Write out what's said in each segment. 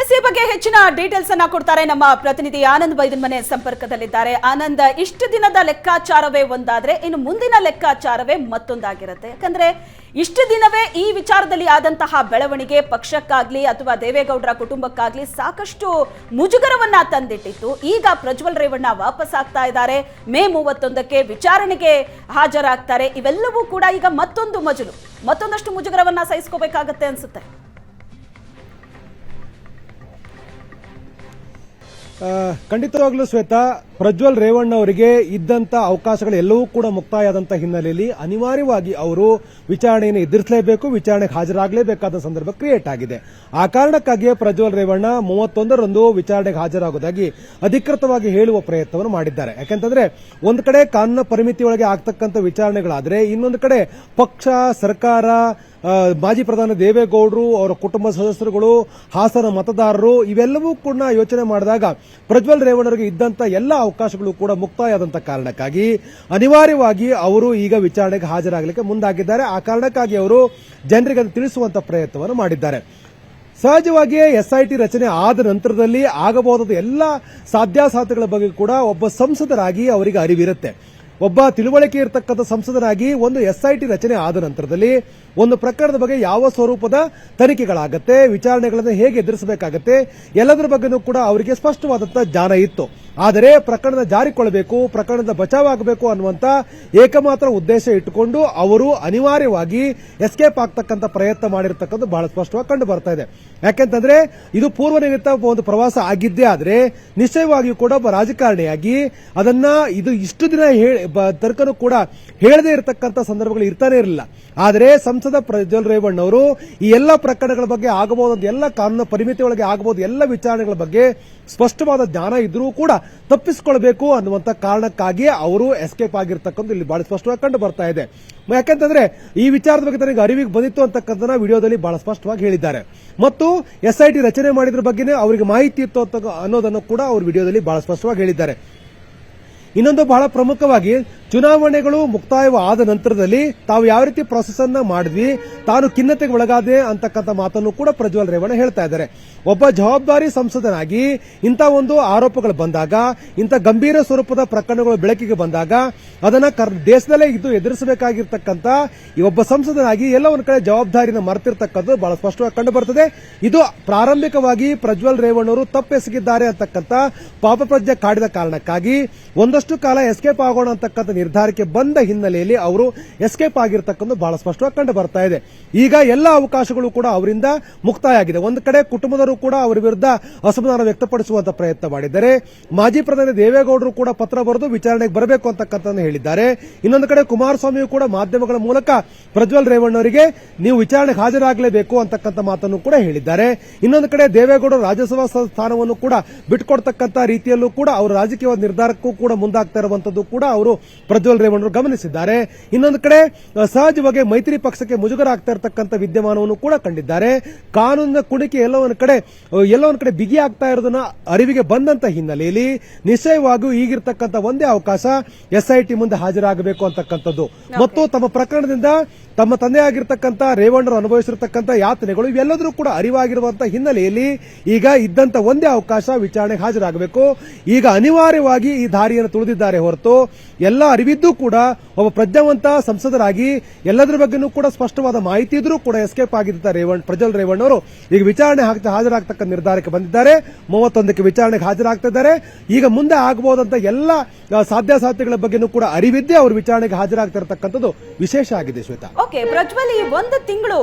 S ಈ ಬಗ್ಗೆ ಹೆಚ್ಚಿನ ಡೀಟೇಲ್ಸ್ ಅನ್ನ ಕೊಡ್ತಾರೆ ನಮ್ಮ ಪ್ರತಿನಿಧಿ ಆನಂದ್ ಬೈದನ್ ಮನೆ ಸಂಪರ್ಕದಲ್ಲಿದ್ದಾರೆ. ಆನಂದ್, ಇಷ್ಟು ದಿನದ ಲೆಕ್ಕಾಚಾರವೇ ಒಂದಾದ್ರೆ ಇನ್ನು ಮುಂದಿನ ಲೆಕ್ಕಾಚಾರವೇ ಮತ್ತೊಂದಾಗಿರುತ್ತೆ. ಯಾಕಂದ್ರೆ ಇಷ್ಟು ದಿನವೇ ಈ ವಿಚಾರದಲ್ಲಿ ಆದಂತಹ ಬೆಳವಣಿಗೆ ಪಕ್ಷಕ್ಕಾಗ್ಲಿ ಅಥವಾ ದೇವೇಗೌಡರ ಕುಟುಂಬಕ್ಕಾಗ್ಲಿ ಸಾಕಷ್ಟು ಮುಜುಗರವನ್ನ ತಂದಿಟ್ಟಿತ್ತು. ಈಗ ಪ್ರಜ್ವಲ್ ರೇವಣ್ಣ ವಾಪಸ್ ಆಗ್ತಾ ಇದ್ದಾರೆ. ಮೇ ಮೂವತ್ತೊಂದಕ್ಕೆ ವಿಚಾರಣೆಗೆ ಹಾಜರಾಗ್ತಾರೆ. ಇವೆಲ್ಲವೂ ಕೂಡ ಈಗ ಮತ್ತೊಂದು ಮಜಲು. ಮತ್ತೊಂದಷ್ಟು ಮುಜುಗರವನ್ನ ಸಹಿಸ್ಕೋಬೇಕಾಗತ್ತೆ ಅನ್ಸುತ್ತೆ. ಖಂಡಿತವಾಗ್ಲೂ ಶ್ವೇತಾ ಪ್ರಜ್ವಲ್ ರೇವಣ್ಣ ಅವರಿಗೆ ಇದ್ದಂತ ಅವಕಾಶಗಳು ಎಲ್ಲವೂ ಕೂಡ ಮುಕ್ತಾಯ ಆದಂತ ಹಿನ್ನೆಲೆಯಲ್ಲಿ ಅನಿವಾರ್ಯವಾಗಿ ಅವರು ವಿಚಾರಣೆಯನ್ನು ಎದುರಿಸಲೇಬೇಕು, ವಿಚಾರಣೆಗೆ ಹಾಜರಾಗಲೇಬೇಕಾದ ಸಂದರ್ಭ ಕ್ರಿಯೇಟ್ ಆಗಿದೆ. ಆ ಕಾರಣಕ್ಕಾಗಿಯೇ ಪ್ರಜ್ವಲ್ ರೇವಣ್ಣ ಮೂವತ್ತೊಂದರಂದು ವಿಚಾರಣೆಗೆ ಹಾಜರಾಗುವುದಾಗಿ ಅಧಿಕೃತವಾಗಿ ಹೇಳುವ ಪ್ರಯತ್ನವನ್ನು ಮಾಡಿದ್ದಾರೆ. ಯಾಕೆಂತಂದ್ರೆ, ಒಂದು ಕಡೆ ಕಾನೂನಿನ ಪರಿಮಿತಿಯೊಳಗೆ ಆಗ್ತಕ್ಕಂಥ ವಿಚಾರಣೆಗಳಾದರೆ, ಇನ್ನೊಂದು ಕಡೆ ಪಕ್ಷ, ಸರ್ಕಾರ ಮಾಜಿ ಪ್ರಧಾನಿ ದೇವೇಗೌಡರು, ಅವರ ಕುಟುಂಬ ಸದಸ್ಯರುಗಳು, ಹಾಸನ ಮತದಾರರು, ಇವೆಲ್ಲವೂ ಕೂಡ ಯೋಚನೆ ಮಾಡಿದಾಗ ಪ್ರಜ್ವಲ್ ರೇವಣ್ಣರಿಗೆ ಇದ್ದಂಥ ಎಲ್ಲ ಅವಕಾಶಗಳು ಕೂಡ ಮುಕ್ತಾಯ ಆದಂತ ಕಾರಣಕ್ಕಾಗಿ ಅನಿವಾರ್ಯವಾಗಿ ಅವರು ಈಗ ವಿಚಾರಣೆಗೆ ಹಾಜರಾಗಲಿಕ್ಕೆ ಮುಂದಾಗಿದ್ದಾರೆ. ಆ ಕಾರಣಕ್ಕಾಗಿ ಅವರು ಜನರಿಗೆ ತಿಳಿಸುವಂತ ಪ್ರಯತ್ನವನ್ನು ಮಾಡಿದ್ದಾರೆ. ಸಹಜವಾಗಿಯೇ ಎಸ್ಐಟಿ ರಚನೆ ಆದ ನಂತರದಲ್ಲಿ ಆಗಬಹುದಾದ ಎಲ್ಲ ಸಾಧ್ಯಾಸಾಧ್ಯಗಳ ಬಗ್ಗೆ ಕೂಡ ಒಬ್ಬ ಸಂಸದರಾಗಿ ಅವರಿಗೆ ಅರಿವಿರುತ್ತೆ. ಒಬ್ಬ ತಿಳುವಳಿಕೆ ಇರತಕ್ಕಂಥ ಸಂಸದರಾಗಿ ಒಂದು ಎಸ್ಐಟಿ ರಚನೆ ಆದ ನಂತರದಲ್ಲಿ ಒಂದು ಪ್ರಕರಣದ ಬಗ್ಗೆ ಯಾವ ಸ್ವರೂಪದ ತನಿಖೆಗಳಾಗತ್ತೆ, ವಿಚಾರಣೆಗಳನ್ನು ಹೇಗೆ ಎದುರಿಸಬೇಕಾಗತ್ತೆ, ಎಲ್ಲದರ ಬಗ್ಗೆನೂ ಕೂಡ ಅವರಿಗೆ ಸ್ಪಷ್ಟವಾದಂತಹ ಜ್ಞಾನ ಇತ್ತು. ಆದರೆ ಪ್ರಕರಣದ ಜಾರಿಕೊಳ್ಳಬೇಕು, ಪ್ರಕರಣದ ಬಚಾವಾಗಬೇಕು ಅನ್ನುವಂತ ಏಕಮಾತ್ರ ಉದ್ದೇಶ ಇಟ್ಟುಕೊಂಡು ಅವರು ಅನಿವಾರ್ಯವಾಗಿ ಎಸ್ಕೇಪ್ ಆಗ್ತಕ್ಕಂಥ ಪ್ರಯತ್ನ ಮಾಡಿರ್ತಕ್ಕಂಥ ಬಹಳ ಸ್ಪಷ್ಟವಾಗಿ ಕಂಡು ಬರ್ತಾ ಇದೆ. ಯಾಕೆಂತಂದ್ರೆ ಇದು ಪೂರ್ವ ನಿಗದಿತ ಒಂದು ಪ್ರವಾಸ ಆಗಿದ್ದೇ ಆದರೆ ನಿಶ್ಚಯವಾಗಿಯೂ ಕೂಡ ಒಬ್ಬ ರಾಜಕಾರಣಿಯಾಗಿ ಅದನ್ನ ಇದು ಇಷ್ಟು ದಿನ ತರ್ಕನೂ ಕೂಡ ಹೇಳದೇ ಇರತಕ್ಕಂಥ ಸಂದರ್ಭಗಳು ಇರ್ತಾನೆ ಇರಲಿಲ್ಲ. ಆದರೆ ಸಂಸದ ಪ್ರಜ್ವಲ್ ರೇವಣ್ಣ ಅವರು ಈ ಎಲ್ಲ ಪ್ರಕರಣಗಳ ಬಗ್ಗೆ ಆಗಬಹುದು ಎಲ್ಲ ಕಾನೂನು ಪರಿಮಿತಿ ಒಳಗೆ ಆಗಬಹುದು ಎಲ್ಲ ವಿಚಾರಣೆಗಳ ಬಗ್ಗೆ ಸ್ಪಷ್ಟವಾದ ಜ್ಞಾನ ಇದ್ರೂ ಕೂಡ ತಪ್ಪಿಸಿಕೊಳ್ಬೇಕು ಅನ್ನುವಂತ ಕಾರಣಕ್ಕಾಗಿಯೇ ಅವರು ಎಸ್ಕೇಪ್ ಆಗಿರ್ತಕ್ಕಂಥ ಇಲ್ಲಿ ಬಹಳ ಸ್ಪಷ್ಟವಾಗಿ ಕಂಡು ಬರ್ತಾ ಇದೆ. ಯಾಕೆಂತಂದ್ರೆ ಈ ವಿಚಾರದ ಬಗ್ಗೆ ತನಗೆ ಅರಿವಿಗೆ ಬಂದಿತ್ತು ಅಂತಕ್ಕಂಥ ವಿಡಿಯೋದಲ್ಲಿ ಬಹಳ ಸ್ಪಷ್ಟವಾಗಿ ಹೇಳಿದ್ದಾರೆ. ಮತ್ತು ಎಸ್ಐಟಿ ರಚನೆ ಮಾಡಿದ್ರ ಬಗ್ಗೆನೇ ಅವರಿಗೆ ಮಾಹಿತಿ ಇತ್ತು ಅಂತ ಅನ್ನೋದನ್ನು ಕೂಡ ಅವರು ವಿಡಿಯೋದಲ್ಲಿ ಬಹಳ ಸ್ಪಷ್ಟವಾಗಿ ಹೇಳಿದ್ದಾರೆ. ಇನ್ನೊಂದು ಬಹಳ ಪ್ರಮುಖವಾಗಿ ಚುನಾವಣೆಗಳು ಮುಕ್ತಾಯವಾದ ನಂತರದಲ್ಲಿ ತಾವು ಯಾವ ರೀತಿ ಪ್ರಾಸೆಸ್ ಅನ್ನ ಮಾಡಿದ್ವಿ, ತಾನು ಖಿನ್ನತೆಗೆ ಒಳಗಾದೆ ಅಂತಕ್ಕಂಥ ಮಾತನ್ನು ಕೂಡ ಪ್ರಜ್ವಲ್ ರೇವಣ್ಣ ಹೇಳ್ತಾ ಇದ್ದಾರೆ. ಒಬ್ಬ ಜವಾಬ್ದಾರಿ ಸಂಸದನಾಗಿ ಇಂಥ ಒಂದು ಆರೋಪಗಳು ಬಂದಾಗ, ಇಂಥ ಗಂಭೀರ ಸ್ವರೂಪದ ಪ್ರಕರಣಗಳು ಬೆಳಕಿಗೆ ಬಂದಾಗ, ಅದನ್ನ ದೇಶದಲ್ಲೇ ಇದ್ದು ಎದುರಿಸಬೇಕಾಗಿರ್ತಕ್ಕಂಥ ಈ ಒಬ್ಬ ಸಂಸದನಾಗಿ ಎಲ್ಲ ಒಂದು ಕಡೆ ಜವಾಬ್ದಾರಿನ ಮರೆತಿರ್ತಕ್ಕಂಥದ್ದು ಬಹಳ ಸ್ಪಷ್ಟವಾಗಿ ಕಂಡು ಬರ್ತದೆ ಇದು ಪ್ರಾರಂಭಿಕವಾಗಿ ಪ್ರಜ್ವಲ್ ರೇವಣ್ಣವರು ತಪ್ಪೆಸಗಿದ್ದಾರೆ ಅಂತಕ್ಕಂಥ ಪಾಪ ಪ್ರಜ್ಞೆ ಕಾಡಿದ ಕಾರಣಕ್ಕಾಗಿ ಒಂದಷ್ಟು ಕಾಲ ಎಸ್ಕೇಪ್ ಆಗೋಣ ಅಂತಕ್ಕಂಥ ನಿರ್ಧಾರಕ್ಕೆ ಬಂದ ಹಿನ್ನೆಲೆಯಲ್ಲಿ ಅವರು ಎಸ್ಕೇಪ್ ಆಗಿರ್ತಕ್ಕಂಥ ಬಹಳ ಸ್ಪಷ್ಟವಾಗಿ ಕಂಡು ಬರ್ತಾ ಇದೆ. ಈಗ ಎಲ್ಲ ಅವಕಾಶಗಳು ಕೂಡ ಅವರಿಂದ ಮುಕ್ತಾಯ ಆಗಿದೆ ಒಂದು ಕಡೆ ಕುಟುಂಬದವರು ಕೂಡ ಅವರ ವಿರುದ್ಧ ಅಸಮಾಧಾನ ವ್ಯಕ್ತಪಡಿಸುವಂತ ಪ್ರಯತ್ನ ಮಾಡಿದ್ದಾರೆ. ಮಾಜಿ ಪ್ರಧಾನಿ ದೇವೇಗೌಡರು ಕೂಡ ಪತ್ರ ಬರೆದು ವಿಚಾರಣೆಗೆ ಬರಬೇಕು ಅಂತಕ್ಕಂಥ ಹೇಳಿದ್ದಾರೆ. ಇನ್ನೊಂದು ಕಡೆ ಕುಮಾರಸ್ವಾಮಿಯು ಕೂಡ ಮಾಧ್ಯಮಗಳ ಮೂಲಕ ಪ್ರಜ್ವಲ್ ರೇವಣ್ಣವರಿಗೆ ನೀವು ವಿಚಾರಣೆಗೆ ಹಾಜರಾಗಲೇಬೇಕು ಅಂತಕ್ಕಂಥ ಮಾತನ್ನು ಕೂಡ ಹೇಳಿದ್ದಾರೆ. ಇನ್ನೊಂದು ಕಡೆ ದೇವೇಗೌಡರು ರಾಜ್ಯಸಭಾ ಸ್ಥಾನವನ್ನು ಕೂಡ ಬಿಟ್ಕೊಡ್ತಕ್ಕಂಥ ರೀತಿಯಲ್ಲೂ ಕೂಡ ಅವರು ರಾಜಕೀಯ ನಿರ್ಧಾರಕ್ಕೂ ಕೂಡ ಮುಂದಾಗ್ತಾ ಇರುವಂತದ್ದು ಕೂಡ ಅವರು ಪ್ರಜ್ವಲ್ ರೇವಣ್ಣರು ಗಮನಿಸಿದ್ದಾರೆ. ಇನ್ನೊಂದು ಕಡೆ ಸಹಜವಾಗಿ ಮೈತ್ರಿ ಪಕ್ಷಕ್ಕೆ ಮುಜುಗರ ಆಗ್ತಾ ಇರತಕ್ಕಂಥ ವಿದ್ಯಮಾನವನ್ನು ಕೂಡ ಕಂಡಿದ್ದಾರೆ. ಕಾನೂನಿನ ಕುಣಿಕೆ ಎಲ್ಲೋ ಒಂದು ಕಡೆ ಎಲ್ಲವನ್ನ ಎಲ್ಲೋ ಒಂದು ಕಡೆ ಬಿಗಿ ಆಗ್ತಾ ಇರೋದನ್ನ ಅರಿವಿಗೆ ಬಂದಂತ ಹಿನ್ನೆಲೆಯಲ್ಲಿ ನಿಶ್ಚಯವಾಗಿಯೂ ಈಗಿರ್ತಕ್ಕಂಥ ಒಂದೇ ಅವಕಾಶ ಎಸ್ಐಟಿ ಮುಂದೆ ಹಾಜರಾಗಬೇಕು ಅಂತಕ್ಕಂಥದ್ದು. ಮತ್ತು ತಮ್ಮ ಪ್ರಕರಣದಿಂದ ತಮ್ಮ ತಂದೆಯಾಗಿರ್ತಕ್ಕಂಥ ರೇವಣ್ಣರು ಅನುಭವಿಸಿರ್ತಕ್ಕಂಥ ಯಾತನೆಗಳು ಇವೆಲ್ಲದರೂ ಕೂಡ ಅರಿವಾಗಿರುವಂತಹ ಹಿನ್ನೆಲೆಯಲ್ಲಿ ಈಗ ಇದ್ದಂತ ಒಂದೇ ಅವಕಾಶ ವಿಚಾರಣೆಗೆ ಹಾಜರಾಗಬೇಕು. ಈಗ ಅನಿವಾರ್ಯವಾಗಿ ಈ ದಾರಿಯನ್ನು ತುಳಿದಿದ್ದಾರೆ ಹೊರತು ಎಲ್ಲ ಅರಿವಿದ್ದೂ ಕೂಡ ಒಬ್ಬ ಪ್ರಜ್ಞಾವಂತ ಸಂಸದರಾಗಿ ಎಲ್ಲದರ ಬಗ್ಗೆನೂ ಕೂಡ ಸ್ಪಷ್ಟವಾದ ಮಾಹಿತಿ ಇದ್ರೂ ಕೂಡ ಎಸ್ಕೇಪ್ ಆಗಿದ್ದ ರೇವಣ್ಣ ಪ್ರಜ್ವಲ್ ರೇವಣ್ಣ ಅವರು ಈಗ ವಿಚಾರಣೆ ಹಾಜರಾಗತಕ್ಕ ನಿರ್ಧಾರಕ್ಕೆ ಬಂದಿದ್ದಾರೆ. ಮೂವತ್ತೊಂದಕ್ಕೆ ವಿಚಾರಣೆಗೆ ಹಾಜರಾಗ್ತಿದ್ದಾರೆ. ಈಗ ಮುಂದೆ ಆಗಬಹುದಂತ ಎಲ್ಲ ಸಾಧ್ಯಾಸಾಧ್ಯಗಳ ಬಗ್ಗೆನೂ ಕೂಡ ಅರಿವಿದ್ದೇ ಅವರು ವಿಚಾರಣೆಗೆ ಹಾಜರಾಗ್ತಿರತಕ್ಕಂಥದ್ದು ವಿಶೇಷ ಆಗಿದೆ ಶ್ವೇತಾ. ಓಕೆ, ಪ್ರಜ್ವಲ್ ಈ ಒಂದು ತಿಂಗಳು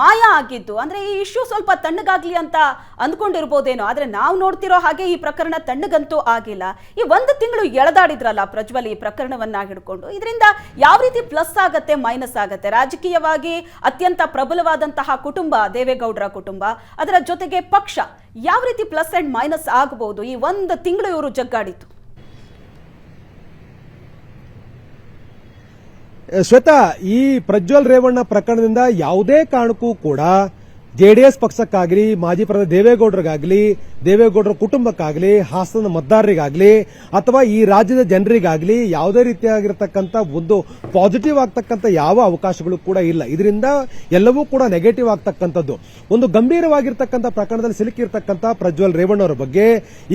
ಮಾಯ ಆಗಿದ್ದು, ಅಂದ್ರೆ ಈ ಇಶ್ಯೂ ಸ್ವಲ್ಪ ತಣ್ಣಗಾಗ್ಲಿ ಅಂತ ಅಂದ್ಕೊಂಡಿರ್ಬೋದೇನೋ, ಆದ್ರೆ ನಾವು ನೋಡ್ತಿರೋ ಹಾಗೆ ಈ ಪ್ರಕರಣ ತಣ್ಣಗಂತೂ ಆಗಿಲ್ಲ. ಈ ಒಂದು ತಿಂಗಳು ಎಳೆದಾಡಿದ್ರಲ್ಲ ಪ್ರಜ್ವಲ್ ಈ ಪ್ರಕರಣವನ್ನ ಹಿಡ್ಕೊಂಡು, ಇದರಿಂದ ಯಾವ ರೀತಿ ಪ್ಲಸ್ ಆಗತ್ತೆ, ಮೈನಸ್ ಆಗತ್ತೆ? ರಾಜಕೀಯವಾಗಿ ಅತ್ಯಂತ ಪ್ರಬಲವಾದಂತಹ ಕುಟುಂಬ, ದೇವೇಗೌಡರ ಕುಟುಂಬ, ಅದರ ಜೊತೆಗೆ ಪಕ್ಷ, ಯಾವ ರೀತಿ ಪ್ಲಸ್ ಅಂಡ್ ಮೈನಸ್ ಆಗಬಹುದು ಈ ಒಂದು ತಿಂಗಳು ಇವರು ಜಗ್ಗಾಡಿತ್ತು ಶ್ವೇತಾ ಈ ಪ್ರಜ್ವಲ್ ರೇವಣ್ಣ ಪ್ರಕರಣದಿಂದ ಯಾವುದೇ ಕಾರಣಕ್ಕೂ ಕೂಡ ಜೆಡಿಎಸ್ ಪಕ್ಷಕ್ಕಾಗಲಿ, ಮಾಜಿ ಪ್ರಧಾನಿ ದೇವೇಗೌಡರಿಗಾಗಲಿ, ದೇವೇಗೌಡರ ಕುಟುಂಬಕ್ಕಾಗಲಿ ಹಾಸನದ ಮತದಾರರಿಗಾಗಲಿ, ಅಥವಾ ಈ ರಾಜ್ಯದ ಜನರಿಗಾಗಲಿ ಯಾವುದೇ ರೀತಿಯಾಗಿರ್ತಕ್ಕಂಥ ಒಂದು ಪಾಸಿಟಿವ್ ಆಗ್ತಕ್ಕಂಥ ಯಾವ ಅವಕಾಶಗಳು ಕೂಡ ಇಲ್ಲ. ಇದರಿಂದ ಎಲ್ಲವೂ ಕೂಡ ನೆಗೆಟಿವ್ ಆಗ್ತಕ್ಕಂಥದ್ದು. ಒಂದು ಗಂಭೀರವಾಗಿರ್ತಕ್ಕಂಥ ಪ್ರಕರಣದಲ್ಲಿ ಸಿಲುಕಿರ್ತಕ್ಕಂಥ ಪ್ರಜ್ವಲ್ ರೇವಣ್ಣವರ ಬಗ್ಗೆ,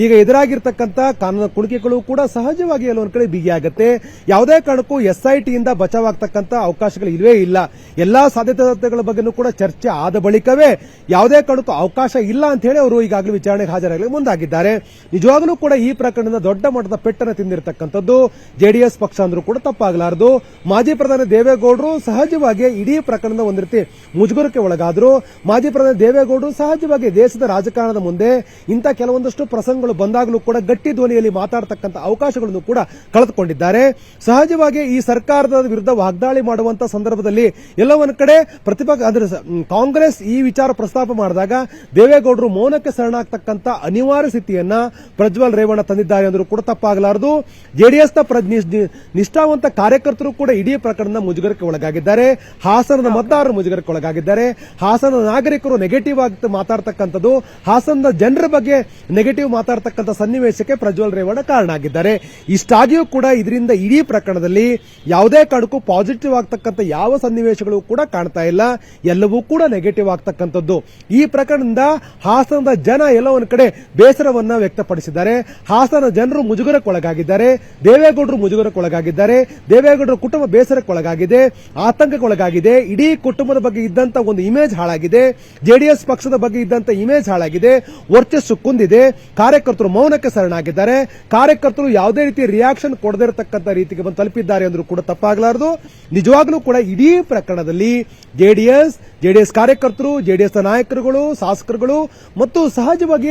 ಈಗ ಎದುರಾಗಿರ್ತಕ್ಕಂಥ ಕಾನೂನು ಕುಣಿಕೆಗಳು ಕೂಡ ಸಹಜವಾಗಿ ಎಲ್ಲೊಂದು ಕಡೆ ಬಿಗಿಯಾಗುತ್ತೆ ಯಾವುದೇ ಕಾರಣಕ್ಕೂ ಎಸ್ಐಟಿಯಿಂದ ಬಚಾವಾಗ್ತಕ್ಕಂಥ ಅವಕಾಶಗಳು ಇಲ್ವೇ ಇಲ್ಲ. ಎಲ್ಲಾ ಸಾಧ್ಯತೆಗಳ ಬಗ್ಗೆನೂ ಕೂಡ ಚರ್ಚೆ ಆದ ಬಳಿಕವೇ ಯಾವುದೇ ಕಾರಣಕ್ಕೂ ಅವಕಾಶ ಇಲ್ಲ ಅಂತ ಹೇಳಿ ಅವರು ಈಗಾಗಲೇ ವಿಚಾರಣೆಗೆ ಹಾಜರಾಗಲಿ ಮುಂದಾಗಿದ್ದಾರೆ. ನಿಜವಾಗಲೂ ಕೂಡ ಈ ಪ್ರಕರಣದ ದೊಡ್ಡ ಮಟ್ಟದ ಪೆಟ್ಟನ್ನು ತಿಂದಿರತಕ್ಕಂಥದ್ದು ಜೆಡಿಎಸ್ ಪಕ್ಷ ಅಂದ್ರೂ ಕೂಡ ತಪ್ಪಾಗಲಾರದು. ಮಾಜಿ ಪ್ರಧಾನಿ ದೇವೇಗೌಡರು ಸಹಜವಾಗಿ ಇಡೀ ಪ್ರಕರಣದ ಒಂದು ರೀತಿ ಮುಜುಗರಕ್ಕೆ ಒಳಗಾದರು. ಮಾಜಿ ಪ್ರಧಾನಿ ದೇವೇಗೌಡರು ಸಹಜವಾಗಿ ದೇಶದ ರಾಜಕಾರಣದ ಮುಂದೆ ಇಂಥ ಕೆಲವೊಂದಷ್ಟು ಪ್ರಸಂಗಗಳು ಬಂದಾಗಲೂ ಕೂಡ ಗಟ್ಟಿ ಧ್ವನಿಯಲ್ಲಿ ಮಾತಾಡತಕ್ಕಂಥ ಅವಕಾಶಗಳನ್ನು ಕೂಡ ಕಳೆದುಕೊಂಡಿದ್ದಾರೆ. ಸಹಜವಾಗಿ ಈ ಸರ್ಕಾರದ ವಿರುದ್ಧ ವಾಗ್ದಾಳಿ ಮಾಡುವಂತಹ ಸಂದರ್ಭದಲ್ಲಿ ಎಲ್ಲ ಕಡೆ ಪ್ರತಿಪಕ್ಷ ಅಂದ್ರೆ ಕಾಂಗ್ರೆಸ್ ಈ ಪ್ರಸ್ತಾಪ ಮಾಡಿದಾಗ ದೇವೇಗೌಡರು ಮೌನಕ್ಕೆ ಶರಣಾಗ್ತಕ್ಕಂಥ ಅನಿವಾರ್ಯ ಸ್ಥಿತಿಯನ್ನ ಪ್ರಜ್ವಲ್ ರೇವಣ್ಣ ತಂದಿದ್ದಾರೆ ಅಂದ್ರೂ ಕೂಡ ತಪ್ಪಾಗಲಾರದು. ಜೆಡಿಎಸ್ನ ಪ್ರಜ್ ನಿ- ನಿಷ್ಠಾವಂತ ಕಾರ್ಯಕರ್ತರು ಕೂಡ ಇಡೀ ಪ್ರಕರಣದ ಮುಜುಗರಕ್ಕೆ ಒಳಗಾಗಿದ್ದಾರೆ. ಹಾಸನದ ಮತದಾರರು ಮುಜುಗರಕ್ಕೆ ಒಳಗಾಗಿದ್ದಾರೆ. ಹಾಸನದ ನಾಗರಿಕರು ನೆಗೆಟಿವ್ ಆಗಿ ಮಾತಾಡ್ತಕ್ಕಂಥದ್ದು. ಹಾಸನದ ಜನರ ಬಗ್ಗೆ ನೆಗೆಟಿವ್ ಮಾತಾಡ್ತಕ್ಕಂಥ ಸನ್ನಿವೇಶಕ್ಕೆ ಪ್ರಜ್ವಲ್ ರೇವಣ್ಣ ಕಾರಣ ಆಗಿದ್ದಾರೆ. ಇಷ್ಟಾಗಿಯೂ ಕೂಡ ಇದರಿಂದ ಇಡೀ ಪ್ರಕರಣದಲ್ಲಿ ಯಾವುದೇ ಕಾರಣಕ್ಕೂ ಪಾಸಿಟಿವ್ ಆಗ್ತಕ್ಕಂಥ ಯಾವ ಸನ್ನಿವೇಶಗಳು ಕೂಡ ಕಾಣ್ತಾ ಇಲ್ಲ. ಎಲ್ಲವೂ ಕೂಡ ನೆಗೆಟಿವ್ ಆಗ್ತಕ್ಕಂಥದ್ದು ಈ ಪ್ರಕರಣದಿಂದ ಹಾಸನದ ಜನ ಎಲ್ಲ ಒಂದು ಕಡೆ ಬೇಸರವನ್ನ ವ್ಯಕ್ತಪಡಿಸಿದ್ದಾರೆ. ಹಾಸನ ಜನರು ಮುಜುಗರಕ್ಕೊಳಗಾಗಿದ್ದಾರೆ. ದೇವೇಗೌಡರು ಮುಜುಗರಕ್ಕೊಳಗಾಗಿದ್ದಾರೆ. ದೇವೇಗೌಡರ ಕುಟುಂಬ ಬೇಸರಕ್ಕೊಳಗಾಗಿದೆ. ಆತಂಕಕ್ಕೊಳಗಾಗಿದೆ. ಇಡೀ ಕುಟುಂಬದ ಬಗ್ಗೆ ಇದ್ದಂತ ಒಂದು ಇಮೇಜ್ ಹಾಳಾಗಿದೆ. ಜೆಡಿಎಸ್ ಪಕ್ಷದ ಬಗ್ಗೆ ಇದ್ದಂತ ಇಮೇಜ್ ಹಾಳಾಗಿದೆ. ವರ್ಚಸ್ಸು ಕುಂದಿದೆ. ಕಾರ್ಯಕರ್ತರು ಮೌನಕ್ಕೆ ಶರಣಾಗಿದ್ದಾರೆ. ಕಾರ್ಯಕರ್ತರು ಯಾವುದೇ ರೀತಿ ರಿಯಾಕ್ಷನ್ ಕೊಡದಿರತಕ್ಕಂತ ರೀತಿಗೆ ಬಂದು ತಲುಪಿದ್ದಾರೆ ಅಂದ್ರೂ ಕೂಡ ತಪ್ಪಾಗಲಾರದು. ನಿಜವಾಗ್ಲೂ ಕೂಡ ಇಡೀ ಪ್ರಕರಣದಲ್ಲಿ ಜೆಡಿಎಸ್ ಜೆಡಿಎಸ್ ಕಾರ್ಯಕರ್ತರು ಜೆಡಿಎಸ್ ನಾಯಕರುಗಳು ಶಾಸಕರುಗಳು ಮತ್ತು ಸಹಜವಾಗಿ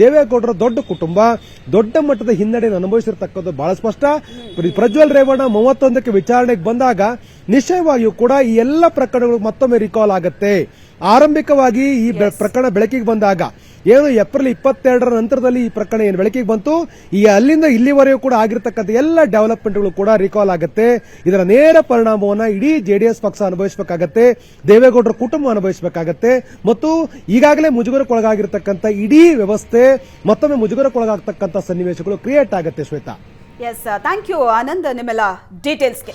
ದೇವೇಗೌಡರ ದೊಡ್ಡ ಕುಟುಂಬ ದೊಡ್ಡ ಮಟ್ಟದ ಹಿನ್ನಡೆಯನ್ನು ಅನುಭವಿಸಿರ್ತಕ್ಕಂಥದ್ದು ಬಹಳ ಸ್ಪಷ್ಟ. ಪ್ರಜ್ವಲ್ ರೇವಣ್ಣ ಮೂವತ್ತೊಂದಕ್ಕೆ ವಿಚಾರಣೆಗೆ ಬಂದಾಗ ನಿಶ್ಚಯವಾಗಿಯೂ ಕೂಡ ಈ ಎಲ್ಲ ಪ್ರಕರಣಗಳು ಮತ್ತೊಮ್ಮೆ ರಿಕಾಲ್ ಆಗುತ್ತೆ. ಆರಂಭಿಕವಾಗಿ ಈ ಪ್ರಕರಣ ಬೆಳಕಿಗೆ ಬಂದಾಗ ಏನು ಏಪ್ರಿಲ್ ಇಪ್ಪತ್ತೆರಡರ ನಂತರದಲ್ಲಿ ಈ ಪ್ರಕರಣ ಏನು ಬೆಳಕಿಗೆ ಬಂತು? ಈ ಅಲ್ಲಿಂದ ಇಲ್ಲಿವರೆಗೂ ಕೂಡ ಆಗಿರತಕ್ಕಂಥ ಎಲ್ಲ ಡೆವಲಪ್ಮೆಂಟ್ಗಳು ಕೂಡ ರಿಕಾಲ್ ಆಗುತ್ತೆ. ಇದರ ನೇರ ಪರಿಣಾಮವನ್ನ ಇಡೀ ಜೆಡಿಎಸ್ ಪಕ್ಷ ಅನುಭವಿಸಬೇಕಾಗತ್ತೆ. ದೇವೇಗೌಡರ ಕುಟುಂಬ ಅನುಭವಿಸಬೇಕಾಗತ್ತೆ. ಮತ್ತು ಈಗಾಗಲೇ ಮುಜುಗರಕ್ಕೊಳಗಾಗಿರ್ತಕ್ಕಂಥ ಇಡೀ ವ್ಯವಸ್ಥೆ, ಮತ್ತೊಮ್ಮೆ ಮುಜುಗರಕ್ಕೊಳಗಾಗ್ತಕ್ಕಂಥ ಸನ್ನಿವೇಶಗಳು ಕ್ರಿಯೇಟ್ ಆಗುತ್ತೆ Shweta. Yes thank you Anand. ನಿಮ್ಮೆಲ್ಲ ಡೀಟೇಲ್ಸ್ಗೆ